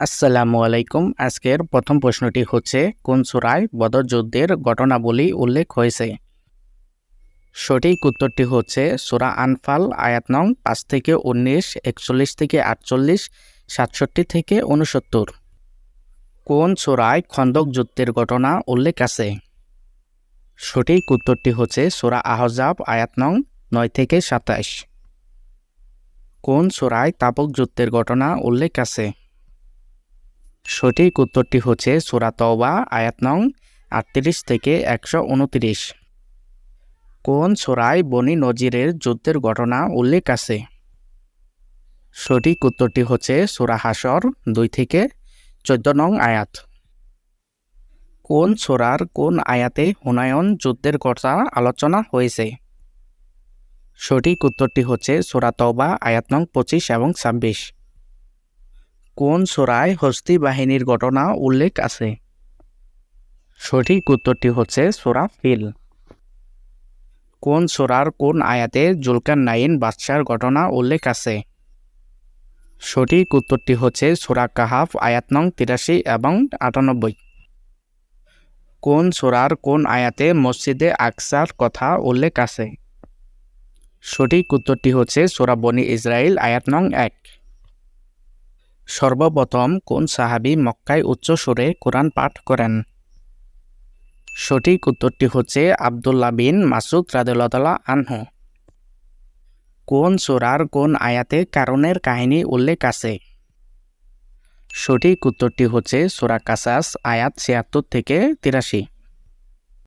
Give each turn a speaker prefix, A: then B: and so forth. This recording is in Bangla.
A: আসসালামু আলাইকুম। আজকের প্রথম প্রশ্নটি হচ্ছে, কোন সূরায় বদর যুদ্ধের ঘটনাবলী উল্লেখ হয়েছে? সঠিক উত্তরটি হচ্ছে সূরা আনফাল, আয়াত নং পাঁচ থেকে উনিশ, একচল্লিশ থেকে আটচল্লিশ, সাতষট্টি থেকে উনসত্তর কোন সূরায় খন্দক যুদ্ধের ঘটনা উল্লেখ আছে? সঠিক উত্তরটি হচ্ছে সূরা আহজাব, আয়াত নং নয় থেকে সাতাশ। কোন সূরায় তাপক যুদ্ধের ঘটনা উল্লেখ আছে? সঠিক উত্তরটি হচ্ছে সূরা তওবা, আয়াত নং আটত্রিশ থেকে একশো উনত্রিশ। কোন সূরায় বনি নজিরের যুদ্ধের ঘটনা উল্লেখ আছে? সঠিক উত্তরটি হচ্ছে সূরা হাসর দুই থেকে চোদ্দ নং আয়াত। কোন সোরার কোন আয়াতে হুনায়ন যুদ্ধের কথা আলোচনা হয়েছে? সঠিক উত্তরটি হচ্ছে সূরা তওবা, আয়াত নং পঁচিশ এবং ছাব্বিশ। কোন সোরায় হস্তি বাহিনীর ঘটনা উল্লেখ আছে? সঠিক উত্তরটি হচ্ছে সূরা ফিল। কোন সোরার কোন আয়াতে জুলকান নাইন বাদশার ঘটনা উল্লেখ আছে? সঠিক উত্তরটি হচ্ছে সোরা কাহাফ, আয়াত নং তিরাশি এবং আটানব্বই কোন সোরার কোন আয়াতে মসজিদে আকসার কথা উল্লেখ আছে? সঠিক উত্তরটি হচ্ছে সূরা বনি ইসরাইল আয়াত নং এক। সর্বপ্রথম কোন সাহাবি মক্কায় উচ্চ সুরে কোরআন পাঠ করেন? সঠিক উত্তরটি হচ্ছে আবদুল্লাহ বিন মাসুদ রাদুল্লাহ আনহু। কোন সূরার কোন আয়াতে কারণের কাহিনী উল্লেখ আছে? সঠিক উত্তরটি হচ্ছে সূরা কাসাস, আয়াত ছিয়াত্তর থেকে তিরাশি।